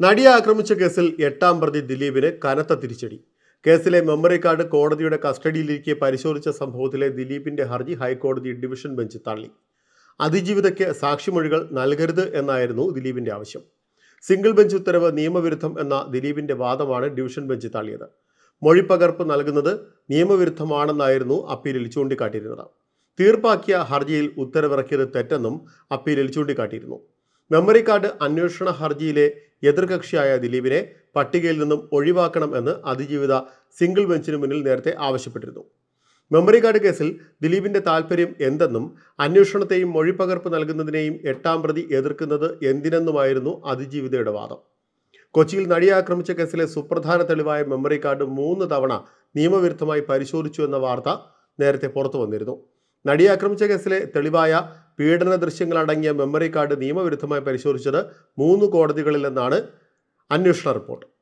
നടിയെ ആക്രമിച്ച കേസിൽ എട്ടാം പ്രതി ദിലീപിന് കനത്ത തിരിച്ചടി. കേസിലെ മെമ്മറി കാർഡ് കോടതിയുടെ കസ്റ്റഡിയിലിരിക്കെ പരിശോധിച്ച സംഭവത്തിലെ ദിലീപിന്റെ ഹർജി ഹൈക്കോടതി ഡിവിഷൻ ബെഞ്ച് തള്ളി. അതിജീവിതയ്ക്ക് സാക്ഷിമൊഴികൾ നൽകരുത് എന്നായിരുന്നു ദിലീപിന്റെ ആവശ്യം. സിംഗിൾ ബെഞ്ച് ഉത്തരവ് നിയമവിരുദ്ധം എന്ന ദിലീപിന്റെ വാദമാണ് ഡിവിഷൻ ബെഞ്ച് തള്ളിയത്. മൊഴിപ്പകർപ്പ് നൽകുന്നത് നിയമവിരുദ്ധമാണെന്നായിരുന്നു അപ്പീലിൽ ചൂണ്ടിക്കാട്ടിയിരുന്നത്. തീർപ്പാക്കിയ ഹർജിയിൽ ഉത്തരവിറക്കിയത് തെറ്റെന്നും അപ്പീലിൽ ചൂണ്ടിക്കാട്ടിയിരുന്നു. മെമ്മറി കാർഡ് അന്വേഷണ ഹർജിയിലെ എതിർകക്ഷിയായ ദിലീപിനെ പട്ടികയിൽ നിന്നും ഒഴിവാക്കണം എന്ന് അതിജീവിത സിംഗിൾ ബെഞ്ചിന് മുന്നിൽ നേരത്തെ ആവശ്യപ്പെട്ടിരുന്നു. മെമ്മറി കാർഡ് കേസിൽ ദിലീപിന്റെ താൽപ്പര്യം എന്തെന്നും അന്വേഷണത്തെയും മൊഴിപ്പകർപ്പ് നൽകുന്നതിനെയും എട്ടാം പ്രതി എതിർക്കുന്നത് എന്തിനെന്നുമായിരുന്നു അതിജീവിതയുടെ വാദം. കൊച്ചിയിൽ നടിയെ ആക്രമിച്ച കേസിലെ സുപ്രധാന തെളിവായ മെമ്മറി കാർഡ് മൂന്ന് തവണ നിയമവിരുദ്ധമായി പരിശോധിച്ചു എന്ന വാർത്ത നേരത്തെ പുറത്തു വന്നിരുന്നു. നടിയെ ആക്രമിച്ച കേസിലെ തെളിവായ പീഡന ദൃശ്യങ്ങൾ അടങ്ങിയ മെമ്മറി കാർഡ് നിയമവിരുദ്ധമായി പരിശോധിച്ചത് മൂന്ന് കോടതികളിലെന്നാണ് അന്വേഷണ റിപ്പോർട്ട്